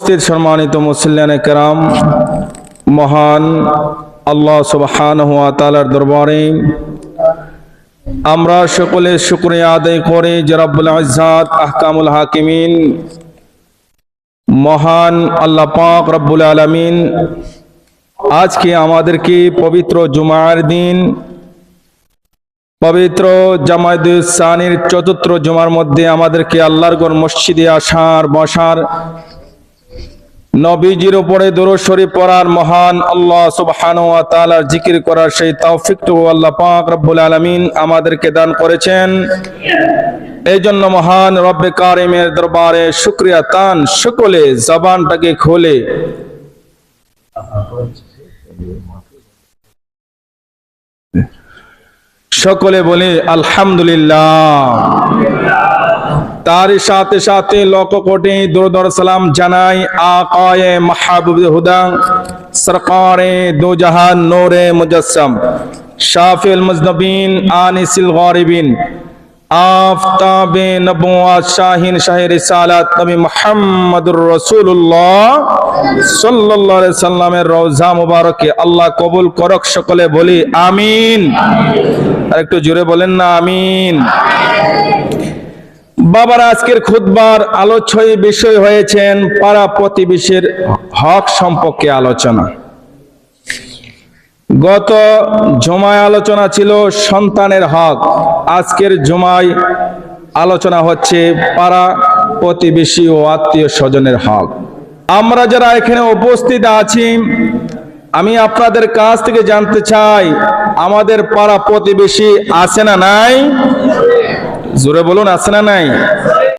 উপস্থিত সম্মানিত মুসল্লান কেরাম, মহান আল্লাহ সুবহান হুয়া তালার দরবারে আমরা সকলে শুক্রিয়া আদায় করি রাব্বুল ইজ্জাত, আহকামুল হাকিমিন, মহান আল্লাহ পাক রব্বুল আলামিন আজকে আমাদেরকে পবিত্র জুমার দিন, পবিত্র জামায়াতুসানির চতুর্থ জুমার মধ্যে আমাদেরকে আল্লাহর গড় মসজিদে আসার, বসার নবীজির উপরে দরুদ পড়ার মহান আল্লাহ সুবহানাহু ওয়া তাআলার জিকির করার সেই তৌফিকটুকু আল্লাহ পাক রব্বুল আলামিন আমাদেরকে দান করেছেন। এই জন্য মহান রব্বে কারিমের দরবারে শুকরিয়া, তান সকলে জবানটাকে খোলে। সকলে বলে, আলহামদুলিল্লাহ। তার সাথে সাথে লক্ষ কোটি দুরদর সালাম জানাই আকায়ে মাহবুব হুদা, সরকারে দো জাহান নোরে মুজসম শাফিল মুজনবিন, আনিসিল গরিবিন, আফতাবে নবুয়াত শাহিন শাহ রিসালাত নবী মুহাম্মদুর রাসূলুল্লাহ সাল্লাল্লাহু আলাইহি সাল্লামের রওজা মুবারকে আল্লাহ কবুল করক সকলে বলি আমিন। আর একটু জোরে বলেন না, আমিন। বাবার, আজকের খুদবার আলোচ্য বিষয় হয়েছেন পাড়া প্রতিবেশীর হক সম্পর্কে আলোচনা। গত জমায় আলোচনা ছিল সন্তানের হক। আজকের জমায় আলোচনা হচ্ছে পাড়া প্রতিবেশী ও আত্মীয় স্বজনের হক। আমরা যারা এখানে উপস্থিত আছি, আমি আপনাদের কাছ থেকে জানতে চাই, আমাদের পাড়া প্রতিবেশী আছে না নাই? জোরে বলুন আছে না নাই?